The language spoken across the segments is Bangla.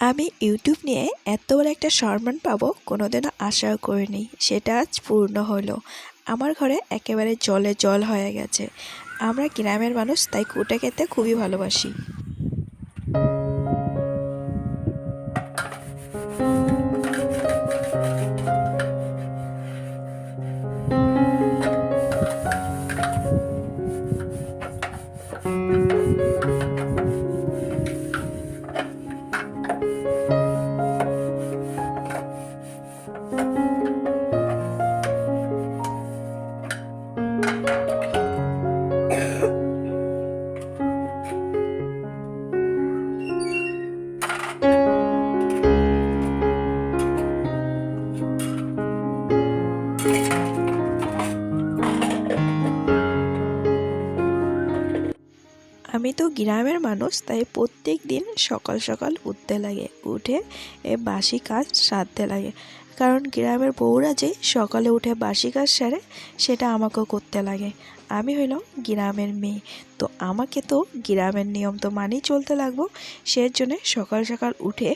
আমি ইউটিউব নিয়ে এত বড় একটা সম্মান পাবো, কোনোদিনও আশাও করিনি। সেটা আজ পূর্ণ হলো। আমার ঘরে একেবারে জলে জল হয়ে গেছে। আমরা গ্রামের মানুষ, তাই কুটে খেতে খুবই ভালোবাসি। আমি তো গ্রামের মানুষ, তাই প্রত্যেক দিন সকাল সকাল উঠতে লাগে। উঠে এ বাসি কাজ সারতে লাগে। কারণ গ্রামের বউরা যে সকালে উঠে বাসি কাজ সারে সেটা আমাকেও করতে লাগে। আমি হইলাম গ্রামের মেয়ে। তো আমাকে তো গ্রামের নিয়ম তো মানেই চলতে লাগবো। সেই জন্যে সকাল সকাল উঠে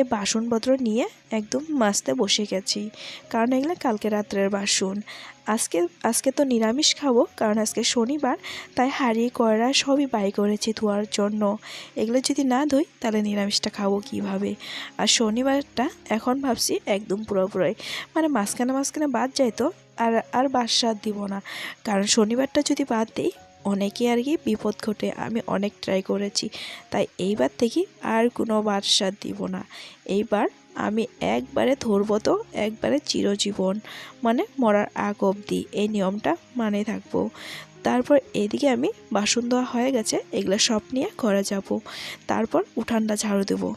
এ বাসনপত্র নিয়ে একদম মাছতে বসে গেছি। কারণ এগুলো কালকে রাত্রের বাসন। আজকে আজকে তো নিরামিষ খাব, কারণ আজকে শনিবার, তাই হাঁড়ি, কয়রা সবই বাই করেছি ধোয়ার জন্য। এগুলো যদি না ধুই, তাহলে নিরামিষটা খাব কীভাবে? আর শনিবারটা এখন ভাবছি একদম পুরোপুরোই মানে মাঝখানে মাঝখানে বাদ যায় তো। আর আর বাসার দিব না। কারণ শনিবারটা যদি বাদ দিই অনেকে আর কি বিপদ ঘটে। আমি অনেক ট্রাই করেছি। তাই এইবার থেকে আর কোনো বাদশাদ দিব না। এইবার আমি একবারে ধরবো তো, একবারে চিরজীবন মানে মরার আগ অবধি এই নিয়মটা মানে থাকব। তারপর এদিকে আমি বাসন ধোয়া হয়ে গেছে, এগুলো সব নিয়ে ঘরে যাব। তারপর উঠানটা ঝাড়ু দেবো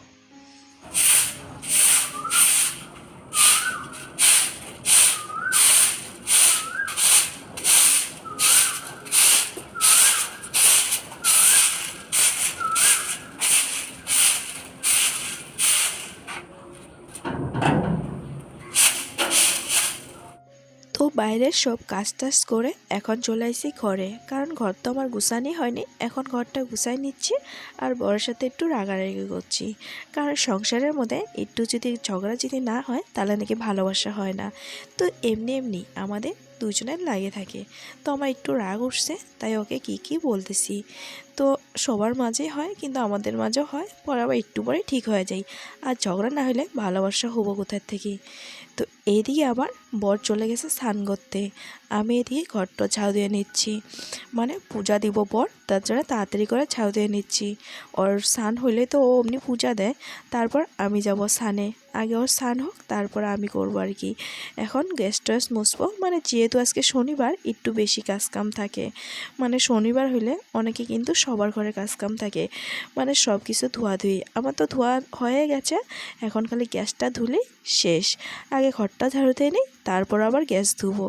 তো বাইরের সব কাজ টাজ করে এখন চলে আসি ঘরে। কারণ ঘর তো আমার গুছানি হয়নি, এখন ঘরটা গুছাই নিচ্ছি আর বড়ের সাথে একটু রাগারাগি করছি। কারণ সংসারের মধ্যে একটু যদি ঝগড়া যদি না হয়, তাহলে নাকি ভালোবাসা হয় না। তো এমনি এমনি আমাদের দুজনের লাগে থাকে। তো আমার একটু রাগ উঠছে, তাই ওকে কি কি বলতেছি। তো সবার মাঝে হয়, কিন্তু আমাদের মাঝেও হয়, পরে আবার একটু পরে ঠিক হয়ে যায়। আর ঝগড়া না হলে ভালোবাসা হব কোথার থেকে? তো এইদিকে আবার বর চলে গেছে স্নান করতে। আমি এদিকে ঘরটা ছাউ দিয়ে নিচ্ছি। মানে পূজা দিব বর তার জন্য তাড়াতাড়ি করে ছাউ দিয়ে নিচ্ছি। ওর স্নান হইলে তো ও অমনি পূজা দেয়। তারপর আমি যাব স্নানে। আগে ওর স্নান হোক, তারপর আমি করব আর কি। এখন গ্যাস ট্যাস মুছবো। মানে যেহেতু আজকে শনিবার, একটু বেশি কাজকাম থাকে। মানে শনিবার হইলে অনেকে কিন্তু সবার ঘরে কাজকাম থাকে। মানে সব কিছু ধোয়াধুয়ি। আমার তো ধোয়া হয়ে গেছে। এখন খালি গ্যাসটা ধুলেই শেষ। আগে ঘরটা ঝাড়ু দিয়ে নিই তারপর আবার গ্যাস ধুবো।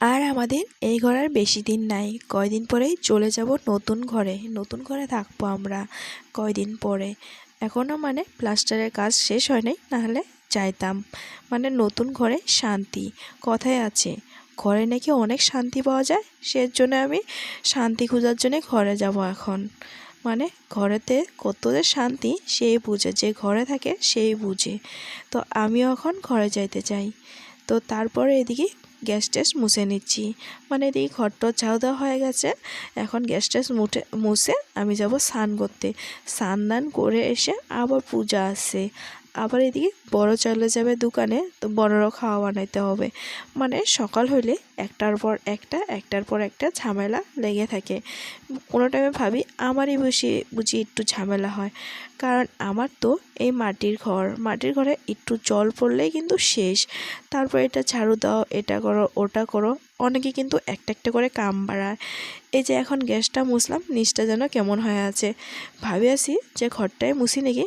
আর আমাদের এই ঘর আর বেশি দিন নাই। কয়দিন পরেই চলে যাব নতুন ঘরে। নতুন ঘরে থাকব আমরা কয়দিন পরে। এখনও মানে প্লাস্টারের কাজ শেষ হয় নাই, নাহলে চাইতাম মানে নতুন ঘরে শান্তি কথায় আছে। ঘরে নাকি অনেক শান্তি পাওয়া যায় সের জন্য আমি শান্তি খোঁজার জন্য ঘরে যাব এখন। মানে ঘরেতে কত যে শান্তি সেই বুঝে, যে ঘরে থাকে সেই বুঝে। তো আমিও এখন ঘরে যাইতে চাই। তো তারপরে এদিকে গ্যাস ট্যাস মুছে নিচ্ছি। মানে এদিকে ঘরটা চাও দেওয়া হয়ে গেছে। এখন গ্যাস ট্যাস মুঠে, মুছে আমি যাব স্নান করতে। স্নান দান করে এসে আবার পূজা আসছে আবার এদিকে বড় চলে যাবে দোকানে, তো বড়রও খাওয়া বানাইতে হবে। মানে সকাল হইলে একটার পর একটা, একটার পর একটা ঝামেলা লেগে থাকে। কোনো টাইমে ভাবি আমারই বুঝি বুঝি একটু ঝামেলা হয়। কারণ আমার তো এই মাটির ঘর, মাটির ঘরে একটু জল পড়লেই কিন্তু শেষ। তারপর এটা ঝাড়ু দাও, এটা করো, ওটা করো, অনেকে কিন্তু একটা একটা করে কাম বাড়ায়। এই যে এখন গ্যাসটা মুছলাম, নিচটা যেন কেমন হয়ে আছে। ভাবি আছি যে ঘরটায় মুছি নাকি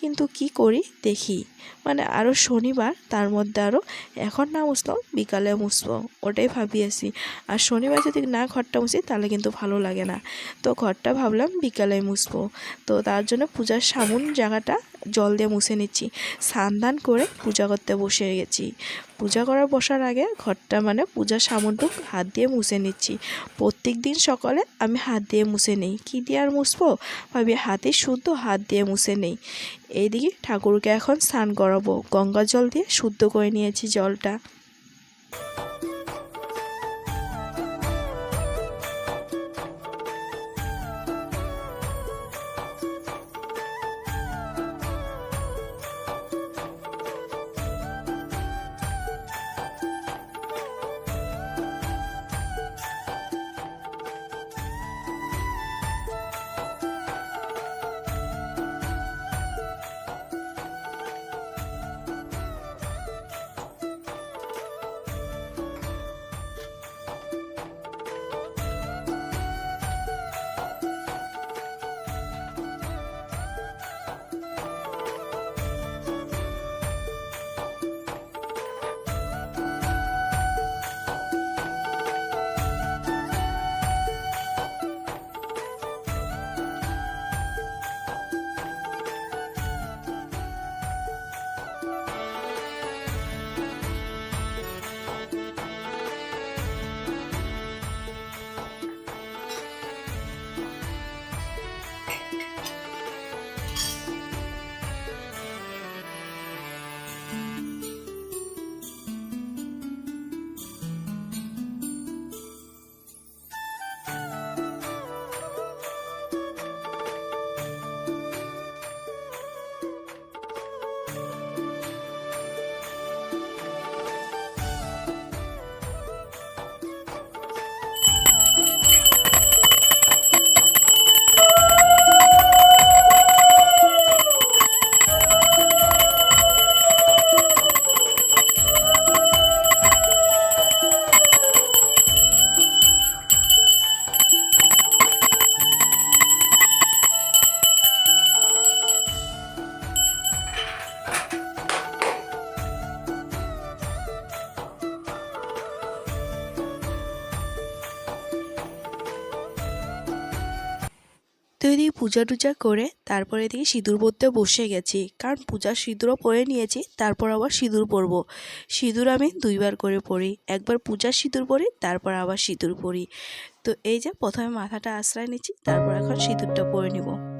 কিন্তু কি করি দেখি। মানে আরও শনিবার, তার মধ্যে আরও এখন না মুছলাম, বিকালে মুছবো, ওটাই ভাবিয়েছি আর শনিবার যদি না ঘরটা মুছি, তাহলে কিন্তু ভালো লাগে না। তো ঘরটা ভাবলাম বিকালে মুছবো। তো তার জন্য পূজার সামুন জায়গাটা জল দিয়ে মুছে নিচ্ছি। স্নান করে পূজা করতে বসে গেছি। পূজা করার বসার আগে ঘরটা মানে পূজার সামনটুক হাত দিয়ে মুছে নিচ্ছি। প্রত্যেক দিন সকালে আমি হাত দিয়ে মুছে নেই। কী দিয়ে আর মুছবো? ভাবি, হাতে শুদ্ধ হাত দিয়ে মুছে নেই। এইদিকে ঠাকুরকে এখন স্নান করাবো। গঙ্গা জল দিয়ে শুদ্ধ করে নিয়েছি জলটা। পূজা টুজা করে তারপরে এদিকে সিঁদুর পরতে বসে গেছি। কারণ পূজার সিঁদুরও পরে নিয়েছি, তারপর আবার সিঁদুর পরবো। সিঁদুর আমি দুইবার করে পরি। একবার পূজার সিঁদুর পরি, তারপর আবার সিঁদুর পরি। তো এই যে প্রথমে মাথাটা আশ্রয় নিচ্ছি, তারপর এখন সিঁদুরটা পরে নিব।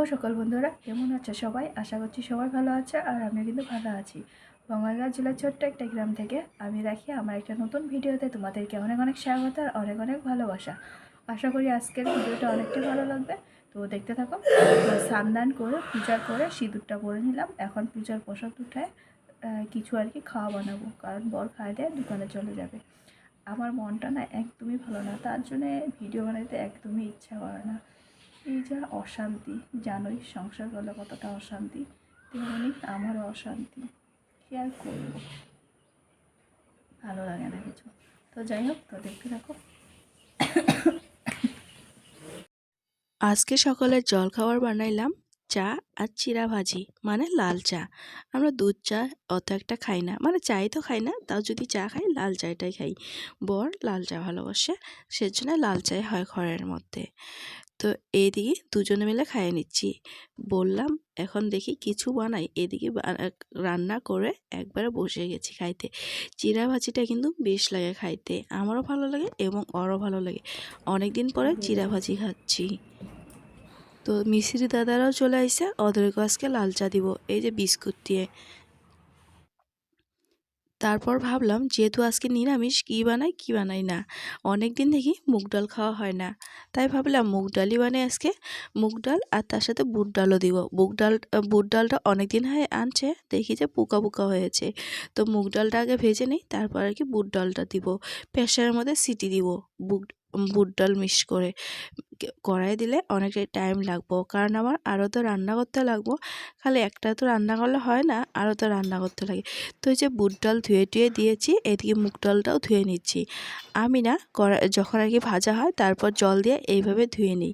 শুভ সকাল বন্ধুরা। কেমন আছো সবাই? আশা করছি সবাই ভালো আছে আর আমিও কিন্তু ভালো আছি। বঙ্গালগাঁ জেলার ছোট্ট একটা গ্রাম থেকে আমি রাখি আমার একটা নতুন ভিডিওতে তোমাদেরকে অনেক অনেক স্বাগত আর অনেক অনেক ভালোবাসা। আশা করি আজকের ভিডিওটা অনেকটাই ভালো লাগবে। তো দেখতে থাকো স্নান করে, পূজা করে সিঁদুরটা পরে নিলাম। এখন পূজার প্রসাদ উঠায় কিছু আর কি খাওয়া বানাবো। কারণ বর খাই দেয়, দোকানে চলে যাবে। আমার মনটা না একদমই ভালো না। তার জন্যে ভিডিও বানাতে একদমই ইচ্ছা করে না। এই যা অশান্তি, জানোই সংসার করলে কতটা অশান্তি, তেমনি আমারও অশান্তি। কি আর করব? ভালো লাগে না কিছু। তো যাই হোক, তো দেখতে থাকো। আজকে সকালের জল খাবার বানাইলাম, চা আর চিরা ভাজি মানে লাল চা। আমরা দুধ চা অত একটা খাই না মানে চাই তো খাই না, তাও যদি চা খাই, লাল চাটাই খাই। বর লাল চা ভালোবাসে, সেজন্য লাল চাই হয় ঘরের মধ্যে। তো এইদিকে দুজনে মিলে খাইয়ে নিচ্ছি। বললাম এখন দেখি কিছু বানাই। এদিকে রান্না করে একবারে বসে গেছি খাইতে। চিরা ভাজিটা কিন্তু বেশ লাগে খাইতে। আমারও ভালো লাগে এবং ওরও ভালো লাগে। অনেক দিন পরে চিরা ভাজি খাচ্ছি। তো মিস্ত্রি দাদারাও চলে আসছে ওদেরকে আজকে লাল চা দিব। এই যে বিস্কুট দিয়ে। তারপর ভাবলাম, যেহেতু আজকে নিরামিষ, কী বানাই কী বানাই না? অনেক দিন দেখি মুগ ডাল খাওয়া হয় না। তাই ভাবলাম, মুগ ডালই বানাই আজকে মুগ ডাল আর তার সাথে বুট ডালও দিব। মুগ ডাল, বুট ডালটা অনেক দিন হয় আনছে, দেখি যে পোকা পোকা হয়েছে। তো মুগ ডালটা আগে ভেজে নিই, তারপর আর কি বুট ডালটা দিব। প্রেশারের মধ্যে সিটি দিব বুট বুট ডাল মিক্স করে। কড়াই দিলে অনেকটাই টাইম লাগবো। কারণ আমার আরও তো রান্না করতে লাগবো। খালি একটা তো রান্না করলে হয় না আরও তো রান্না করতে লাগে। তো এই যে বুট ডাল ধুয়ে টুয়ে দিয়েছি, এদিকে মুগ ডালটাও ধুয়ে নিচ্ছি। আমি না যখন আর কি ভাজা হয়, তারপর জল দিয়ে এইভাবে ধুয়ে নিই।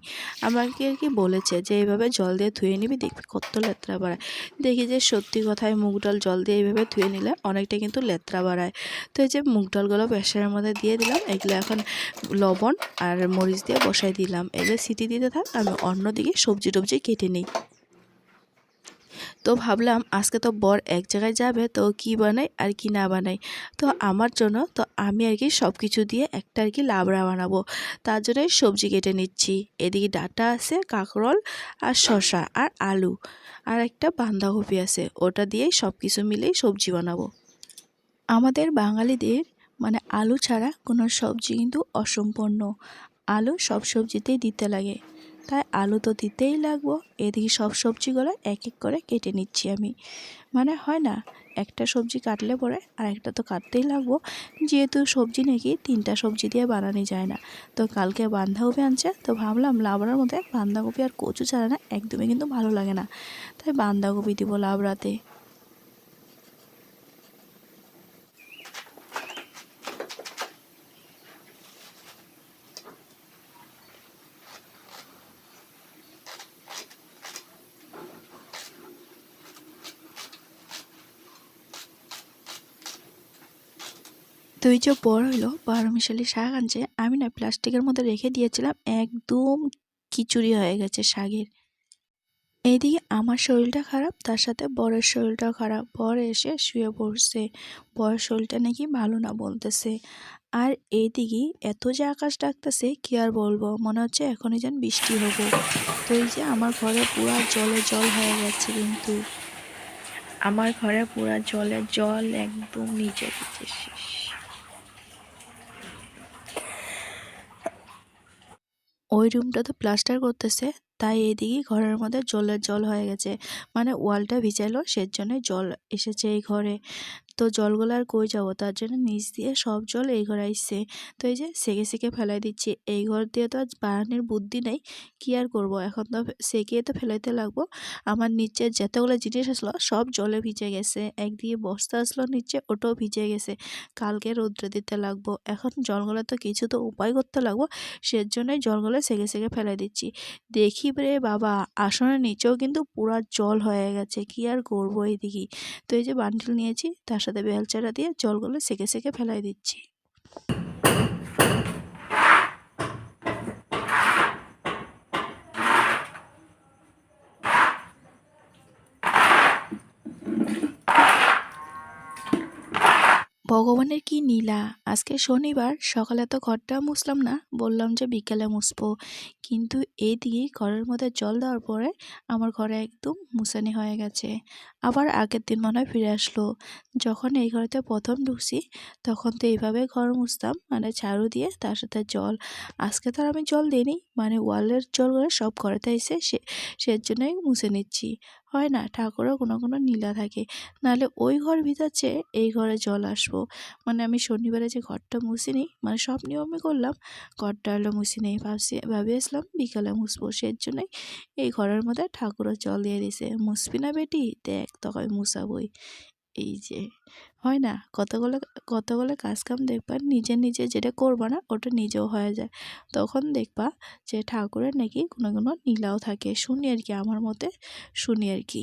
আমাকে আর কি বলেছে যে, এইভাবে জল দিয়ে ধুয়ে নিবি, দেখবি কত লেত্রা বাড়ায়। দেখি যে সত্যি কথায় মুগ ডাল জল দিয়ে এইভাবে ধুয়ে নিলে অনেকটা কিন্তু লেত্রা বাড়ায়। তো এই যে মুগ ডালগুলো প্রেশারের মধ্যে দিয়ে দিলাম, এগুলো এখন লবণ আর মরিচ দিয়ে বসাই দিলাম। এগুলো সিটি দিতে থাক, আমি অন্যদিকে সবজি টবজি কেটে নিই। তো ভাবলাম, আজকে তো বর এক জায়গায় যাবে, তো কি বানাই আর কি না বানাই তো আমার জন্য, তো আমি আর কি সব কিছু দিয়ে একটা আর কি লাবড়া বানাবো। তার জন্য সবজি কেটে নিচ্ছি। এদিকে ডাটা আছে, কাঁকরোল আর শসা আর আলু আর একটা বাঁধাকপি আছে। ওটা দিয়েই সব কিছু মিলেই সবজি বানাবো। আমাদের বাঙালিদের মানে আলু ছাড়া কোনো সবজি কিন্তু অসম্পূর্ণ। আলু সব সবজিতেই দিতে লাগে। তাই আলু তো দিতেই লাগবো। এদিকে সব সবজিগুলো এক এক করে কেটে নিচ্ছি আমি। মানে হয় না, একটা সবজি কাটলে পরে আর একটা তো কাটতেই লাগবো। যেহেতু সবজি নাকি তিনটা সবজি দিয়ে বানানো যায় না। তো কালকে বাঁধাকপি আনছে, তো ভাবলাম লাবড়ার মধ্যে বাঁধাকপি আর কচু ছাড়া না একদমই কিন্তু ভালো লাগে না। তাই বাঁধাকপি দিব লাবড়াতে। তো এই যে বড় হলো বারো মিশালি শাক আনছে আমি না প্লাস্টিকের মধ্যে রেখে দিয়েছিলাম, একদম খিচুড়ি হয়ে গেছে শাকের এইদিকে আমার শরীরটা খারাপ, তার সাথে বরের শরীরটাও খারাপ। বর এসে শুয়ে পড়ছে, বরের শরীরটা নাকি ভালো না বলতেছে। আর এইদিকে এত যে আকাশ ডাকতেছে, কি আর বলব? মনে হচ্ছে এখনই যেন বৃষ্টি হব। তো এই যে আমার ঘরে পুরা জলে জল হয়ে গেছে কিন্তু। আমার ঘরে পুরা জলে জল একদম নিচে নিচে ওই রুমটা তো প্লাস্টার করতেছে, তাই এইদিকে ঘরের মধ্যে জলের জল হয়ে গেছে। মানে ওয়ালটা ভিজাইলো, সেজন্যই জল এসেছে এই ঘরে। তো জলগুলো আর কই যাব? তার জন্য নিচ দিয়ে সব জল এই ঘরে আসছে তো এই যে সেকে সেকে ফেলাই দিচ্ছি। এই ঘর দিয়ে তো আজ বাড়ানোর বুদ্ধি নেই। কি আর করব? এখন তো সেকে তো ফেলাইতে লাগবো। আমার নিচে যতগুলো জিনিস আসলো, সব জলে ভিজে গেছে। একদিকে বস্তা আসলো নিচে, ওটাও ভিজে গেছে। কালকে রৌদ্রে দিতে লাগবো। এখন জলগুলো তো কিছু তো উপায় করতে লাগবো। সেজন্যই জলগুলো সেকে সেকে ফেলে দিচ্ছি। দেখি রে বাবা, আসনের নিচেও কিন্তু পুরা জল হয়ে গেছে। কি আর করব এইদিকে? তো এই যে বান্ডিল নিয়েছি, তার সাথে চারা দিয়ে জলগুলো সেকে সেকে ফেলাই দিচ্ছি। ভগবানের কি নীলা? আজকে শনিবার, সকালে তো ঘরটা মুছলাম না, বললাম যে বিকেলে মুছবো। কিন্তু এইদিকে ঘরের মধ্যে জল দেওয়ার পরে আমার ঘরে একদম মুছানি হয়ে গেছে। আবার আগের দিন মনে হয় ফিরে আসলো। যখন এই ঘরেতে প্রথম ঢুকছি, তখন তো এইভাবে ঘর মুছতাম মানে ঝাড়ু দিয়ে তার সাথে জল। আজকে তো আর আমি জল দিইনি মানে ওয়ালের জল করে সব ঘরেতে এসে সে, সেজন্যই মুছে নিচ্ছি। হয় না ঠাকুরও কোনো কোনো নীলা থাকে। নাহলে ওই ঘর ভিজাচ্ছে এই ঘরে জল আসব। মানে আমি শনিবারে যে ঘরটা মুছি নিই মানে সব নিয়মই করলাম। ঘরটা হলো মুছি নেই ভাবছি, ভাবিয়েছিলাম বিকালে মুছবো। সেই জন্যই এই ঘরের মধ্যে ঠাকুরও জল দিয়ে দিছে। মুছবি না বেটি? দেখ তখন মুছাবই। এই যে, হয় না? কতগুলো কতগুলো কাজ কাম দেখবা নিজে নিজে যেটা করবা না, ওটা নিজেও হয়ে যায়। তখন দেখবা যে ঠাকুরের নাকি কোনো কোনো নীলাও থাকে। শুনি আর কি, আমার মতে শুনি আর কি।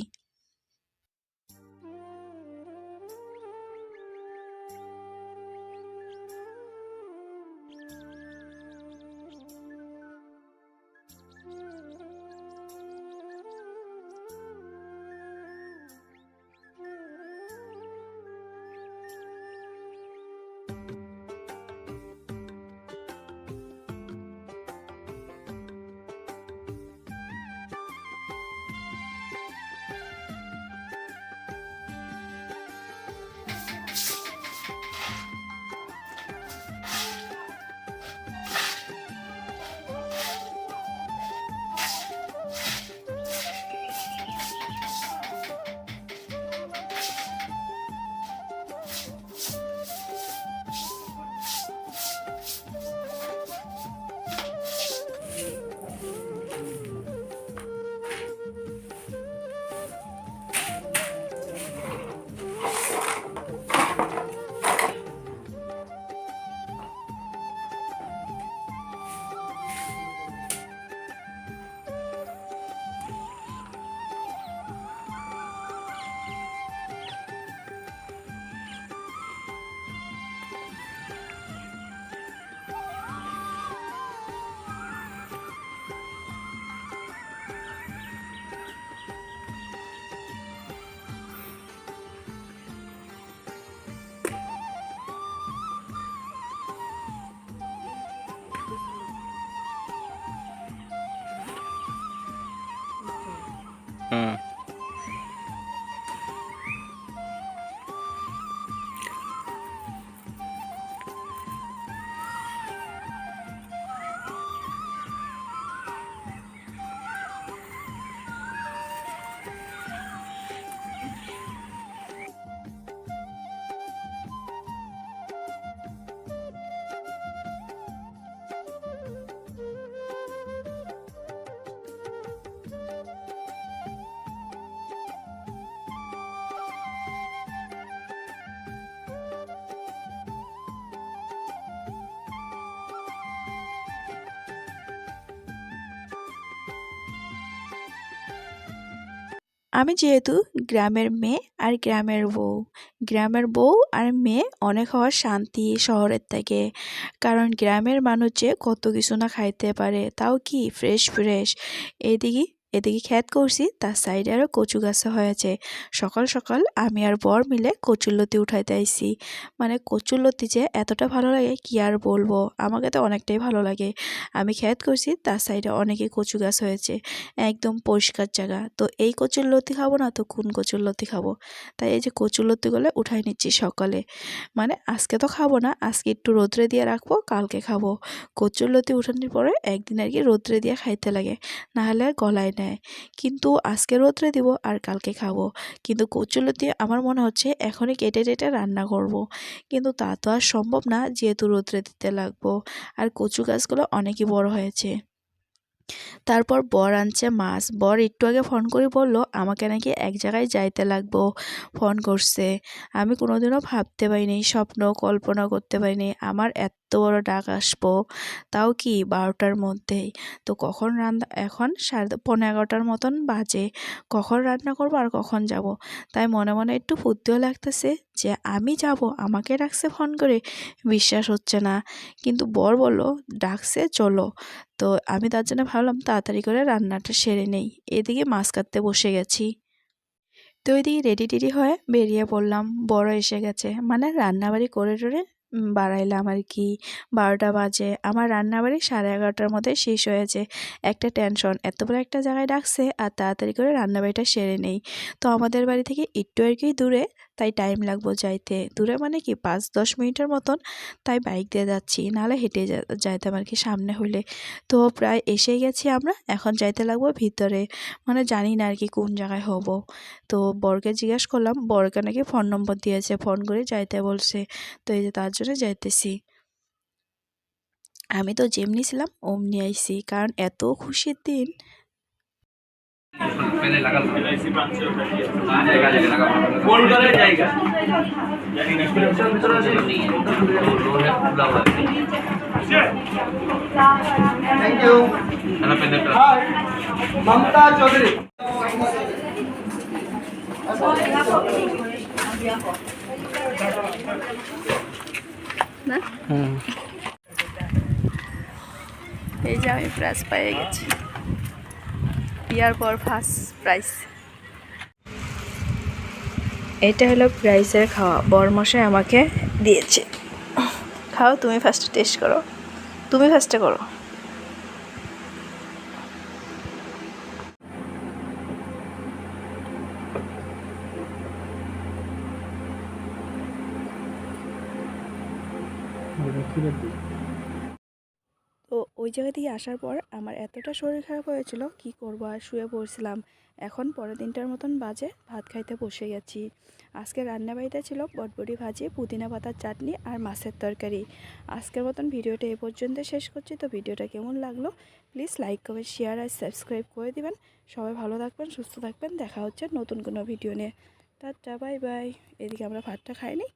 Uh. আমি যেহেতু গ্রামের মেয়ে আর গ্রামের বউ গ্রামের বউ আর মেয়ে অনেক হওয়ার শান্তি শহরের থেকে। কারণ গ্রামের মানুষ যে কত কিছু না খাইতে পারে, তাও কি ফ্রেশ ফ্রেশ এদিকে এদিকে খ্যাত করছি, তার সাইডে আরও কচু গাছে হয়েছে। সকাল সকাল আমি আর বর মিলে কচুরলতি উঠাইতে আইছি। মানে কচুরলতি যে এতটা ভালো লাগে, কি আর বলব? আমাকে তো অনেকটাই ভালো লাগে। আমি খ্যাত করছি, তার সাইডে অনেকে কচু গাছ হয়েছে। একদম পরিষ্কার জায়গা। তো এই কচুর লতি খাব না, তো কোন কচুর লতি খাব? তাই এই যে কচুর লতিগুলো উঠাই নিচ্ছি সকালে। মানে আজকে তো খাব না, আজকে একটু রোদ্রে দিয়ে রাখব, কালকে খাব। কচুর লতি উঠানোর পরে একদিন আর কি রোদ্রে দিয়ে খাইতে লাগে। নাহলে আর গলায় নেয় কিন্তু আজকে রোদ্রে দিব আর কালকে খাব। কিন্তু কচুর লতি আমার মনে হচ্ছে এখনই কেটে টেটে রান্না করব। কিন্তু তা তো আর সম্ভব না যেহেতু রোদ্রে দিতে লাগবো। আর কচু গাছগুলো অনেকই বড় হয়েছে। তারপর বর আনছে মাছ। বর একটু আগে ফোন করে বলল, আমাকে নাকি এক জায়গায় যাইতে লাগবো। ফোন করছে। আমি কোনোদিনও ভাবতে পারিনি, স্বপ্ন কল্পনা করতে পারিনি। আমার এত বড় ডাক আসব? তাও কি বারোটার মধ্যেই? তো কখন রান্না, এখন সাড়ে পনেরো এগারোটার মতন বাজে। কখন রান্না করব আর কখন যাব? তাই মনে মনে একটু ফুর্তিও লাগতেছে যে আমি যাব, আমাকে ডাকছে ফোন করে। বিশ্বাস হচ্ছে না। কিন্তু বর বলল, ডাকছে, চলো। তো আমি তার জন্য ভাবলাম তাড়াতাড়ি করে রান্নাটা সেরে নেই। এদিকে মাছ কাটতে বসে গেছি। তো ওইদিকে রেডি টেডি হয়ে বেরিয়ে পড়লাম। বড় এসে গেছে। মানে রান্নাবাড়ি করে টরে বাড়াইলাম আর কি। বারোটা বাজে। আমার রান্নাবাড়ি সাড়ে এগারোটার মধ্যে শেষ হয়েছে। একটা টেনশন এত বড় একটা জায়গায় ডাকছে আর তাড়াতাড়ি করে রান্নাবাড়িটা সেরে নেই। তো আমাদের বাড়ি থেকে একটু আর কি দূরে, তাই টাইম লাগবো যাইতে। দূরে মানে কি পাঁচ দশ মিনিটের মতন, তাই বাইক দিয়ে যাচ্ছি। নাহলে হেঁটে যা- যাইতাম আর কি সামনে হলে তো প্রায় এসেই গেছি আমরা, এখন যাইতে লাগবো ভিতরে। মানে জানি না আর কি কোন জায়গায় হব। তো বরকে জিজ্ঞাসা করলাম, বরকে নাকি ফোন নম্বর দিয়েছে ফোন করে যাইতে বলছে। তো এই যে তার জন্য যাইতেছি। আমি তো যেমনি ছিলাম অমনি আইছি কারণ এত খুশির দিন। এই যে আমি প্রাইজ পেয়ে গেছি। বিয়ার পর ফার্স্ট প্রাইজ এটা হলো প্রাইসের খাওয়া। বরমশাই আমাকে দিয়েছে। খাও তুমি ফার্স্টে টেস্ট করো। তুমি ফার্স্টে করো। তো ওই জায়গা থেকে আসার পর আমার এতটা শরীর খারাপ হয়েছিল, কি করব? আর শুয়ে পড়ছিলাম। এখন পরের দিনটার মতন বাজে, ভাত খাইতে বসে গেছি। আজকে রান্নাবাড়িতে ছিল বটবটি ভাজি, পুদিনা পাতার চাটনি আর মাছের তরকারি। আজকের মতন ভিডিওটা এ পর্যন্ত শেষ করছি। তো ভিডিওটা কেমন লাগল? প্লিজ লাইক, কমেন্ট, শেয়ার আর সাবস্ক্রাইব করে দিবেন। সবাই ভালো থাকবেন, সুস্থ থাকবেন। দেখা হচ্ছে নতুন কোনো ভিডিও নিয়ে। Tata, bye bye. এদিকে আমরা ভাতটা খাইনি।